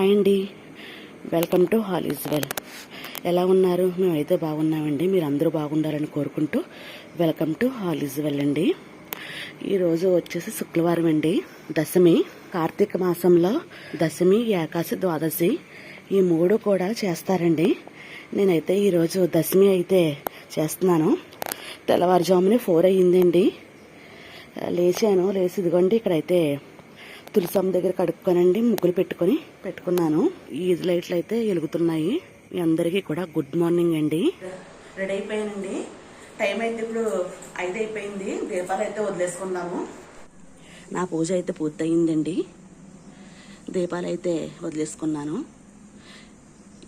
Hi అండి. Welcome to all is well ఎలా ఉన్నారు? మేమైతే బాగున్నామండి. మీరు అందరూ బాగుండాలని కోరుకుంటూ welcome to all is well అండి. ఈరోజు వచ్చేసి శుక్రవారం అండి. దశమి కార్తీక మాసంలో దశమి ఏకాశి ద్వాదశి ఈ మూడు కూడా చేస్తారండి. నేనైతే ఈరోజు దశమి అయితే చేస్తున్నాను. తెల్లవారుజామునే ఫోర్ అయ్యిందండి. లేచాను లేచి ఇదిగోండి ఇక్కడైతే తులసమ్మ దగ్గర కడుక్కొనండి ముగ్గులు పెట్టుకొని పెట్టుకున్నాను. ఈ లైట్లు అయితే వెలుగుతున్నాయి. మీ అందరికీ కూడా గుడ్ మార్నింగ్ అండి. రెడీ అయిపోయానండి. టైం అయితే ఇప్పుడు ఐదు అయిపోయింది. దీపాలు అయితే వదిలేసుకున్నాము నా పూజ అయితే పూర్తయిందండి. దీపాలు అయితే వదిలేసుకున్నాను.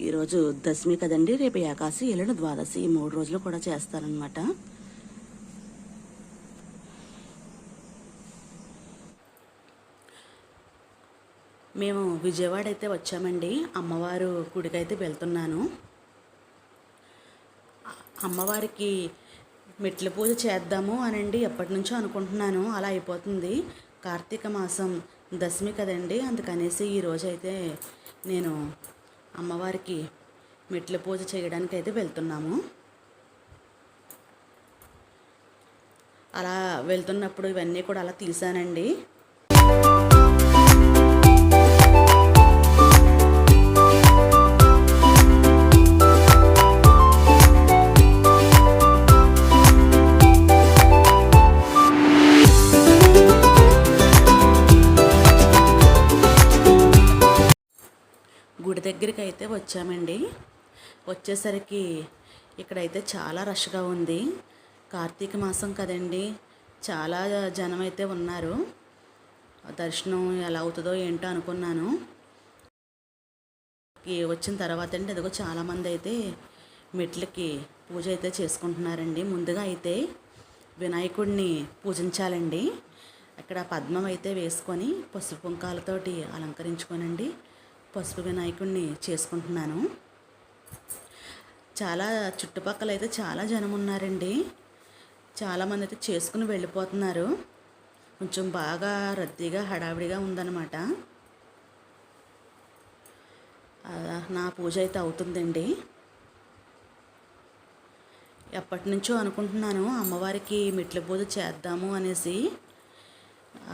ఈరోజు దశమి కదండి. రేపు ఏకాశి ఎల్లుండి ద్వాదశి ఈ మూడు రోజులు కూడా చేస్తారనమాట మేము విజయవాడ అయితే వచ్చామండి. అమ్మవారు గుడికైతే వెళ్తున్నాను. అమ్మవారికి మెట్ల పూజ చేద్దాము అనండి ఎప్పటి నుంచో అనుకుంటున్నాను. అలా అయిపోతుంది. కార్తీక మాసం దశమి కదండి. అందుకనేసి ఈరోజైతే నేను అమ్మవారికి మెట్ల పూజ చేయడానికి అయితే వెళ్తున్నాము. అలా వెళ్తున్నప్పుడు ఇవన్నీ కూడా అలా తీసానండి గుడి దగ్గరికి అయితే వచ్చామండి. వచ్చేసరికి ఇక్కడైతే చాలా రష్గా ఉంది. కార్తీక మాసం కదండి. చాలా జనం అయితే ఉన్నారు. దర్శనం ఎలా అవుతుందో ఏంటో అనుకున్నాను. వచ్చిన తర్వాత అండి అదిగో చాలామంది అయితే మెట్లకి పూజ అయితే చేసుకుంటున్నారండి. ముందుగా అయితే వినాయకుడిని పూజించాలండి. అక్కడ పద్మం అయితే వేసుకొని పసుపు పుంకాలతోటి అలంకరించుకోనండి. పసుపు వినాయకుడిని చేసుకుంటున్నాను. చాలా చుట్టుపక్కల అయితే చాలా జనం ఉన్నారండి. చాలామంది అయితే చేసుకుని వెళ్ళిపోతున్నారు. కొంచెం బాగా రద్దీగా హడావిడిగా ఉందన్నమాట. నా పూజ అయితే అవుతుందండి. ఎప్పటి నుంచో అనుకుంటున్నాను అమ్మవారికి మెట్ల పూజ చేద్దాము అనేసి.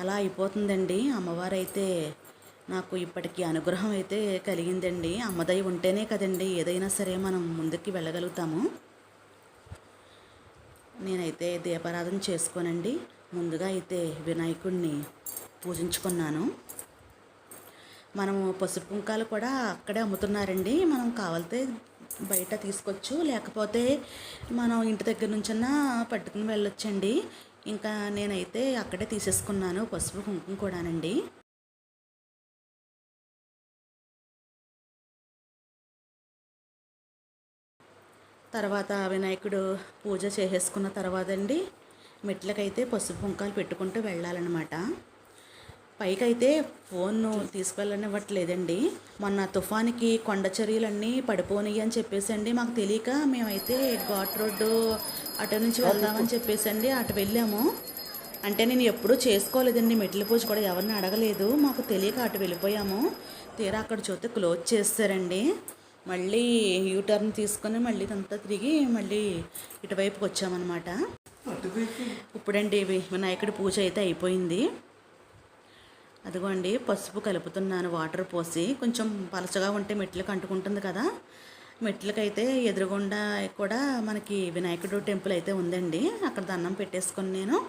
అలా అయిపోతుందండి. అమ్మవారు అయితే నాకు ఇప్పటికీ అనుగ్రహం అయితే కలిగిందండి. అమ్మదయ్య ఉంటేనే కదండి ఏదైనా సరే మనం ముందుకి వెళ్ళగలుగుతాము. నేనైతే దీపారాధన చేసుకోనండి. ముందుగా అయితే వినాయకుడిని పూజించుకున్నాను. మనము పసుపు కుంకాలు కూడా అక్కడే అమ్ముతున్నారండి. మనం కావాలితే బయట తీసుకోవచ్చు. లేకపోతే మనం ఇంటి దగ్గర నుంచన్నా పట్టుకుని వెళ్ళొచ్చండి. ఇంకా నేనైతే అక్కడే తీసేసుకున్నాను పసుపు కుంకుమ కూడానండి. తర్వాత వినాయకుడు పూజ చేసేసుకున్న తర్వాత అండి మెట్లకైతే పసుపు పుంకాలు పెట్టుకుంటూ వెళ్ళాలన్నమాట. పైకైతే ఫోన్ను తీసుకెళ్ళనివ్వట్లేదండి. మొన్న తుఫానికి కొండ చర్యలన్నీ పడిపోని అని చెప్పేసి అండి మాకు తెలియక మేమైతే ఘాట్ రోడ్డు అటు నుంచి వెళ్దామని చెప్పేసి అండి అటు వెళ్ళాము. అంటే నేను ఎప్పుడూ చేసుకోలేదండి. మెట్ల పూజ కూడా ఎవరిని అడగలేదు. మాకు తెలియక అటు వెళ్ళిపోయాము. తీరా అక్కడ చూస్తే క్లోజ్ చేస్తారండి. మళ్ళీ యూటర్న్ తీసుకొని మళ్ళీ అంతా తిరిగి మళ్ళీ ఇటువైపుకి వచ్చామన్నమాట. ఇప్పుడండి వి- వినాయకుడి పూజ అయితే అయిపోయింది. అదిగోండి పసుపు కలుపుతున్నాను వాటర్ పోసి. కొంచెం పలచగా ఉంటే మెట్లకు అంటుకుంటుంది కదా. మెట్లకైతే ఎదురుగుండా కూడా మనకి వినాయకుడు టెంపుల్ అయితే ఉందండి. అక్కడ దండం పెట్టేసుకొని నేను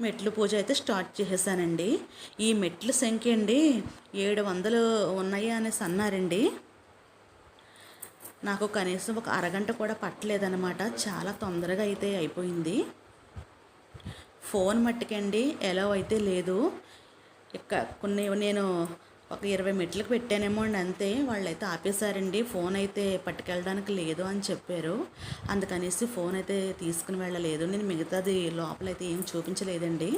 మెట్లు పూజ అయితే స్టార్ట్ చేసేసానండి. ఈ మెట్ల సంఖ్య అండి ఏడు వందలు ఉన్నాయి అనేసి అన్నారండి. నాకు కనీసం ఒక అరగంట కూడా పట్టలేదన్నమాట. చాలా తొందరగా అయితే అయిపోయింది. ఫోన్ మట్టుకండి ఎలా అయితే లేదు. ఇక కొన్ని నేను ఒక ఇరవై మెట్లకు పెట్టానేమో అండి అంతే. వాళ్ళైతే ఆపేశారండి. ఫోన్ అయితే పట్టుకెళ్ళడానికి లేదు అని చెప్పారు. అందుకనేసి ఫోన్ అయితే తీసుకుని వెళ్ళలేదు. నేను మిగతాది లోపలైతే ఏం చూపించలేదండి.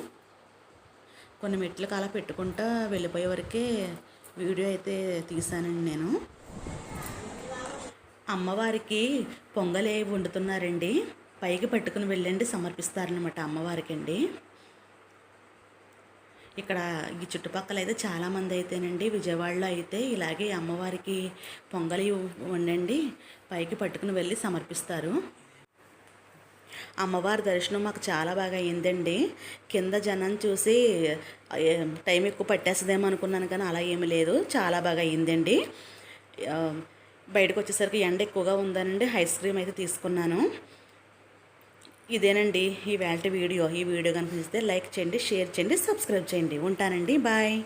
కొన్ని మెట్లకు అలా పెట్టుకుంటా వెళ్ళిపోయే వరకే వీడియో అయితే తీశానండి నేను. అమ్మవారికి పొంగలే వండుతున్నారండి. పైకి పట్టుకుని వెళ్ళండి సమర్పిస్తారనమాట అమ్మవారికి అండి ఇక్కడ ఈ చుట్టుపక్కల అయితే చాలామంది అయితేనండి విజయవాడలో అయితే ఇలాగే అమ్మవారికి పొంగలి వండండి పైకి పట్టుకుని వెళ్ళి సమర్పిస్తారు. అమ్మవారి దర్శనం మాకు చాలా బాగా అయిందండి. కింద జనం చూసి టైం ఎక్కువ పట్టేస్తుందేమో అనుకున్నాను కానీ అలా ఏమీ లేదు. చాలా బాగా అయిందండి. బయటకు వచ్చేసరికి ఎండ ఎక్కువగా ఉందనండి. ఐస్ క్రీమ్ అయితే తీసుకున్నాను. ఇదేనండి ఈ వేల్టి వీడియో. ఈ వీడియో కనిపిస్తే లైక్ చేయండి షేర్ చేయండి సబ్స్క్రైబ్ చేయండి. ఉంటానండి. బాయ్.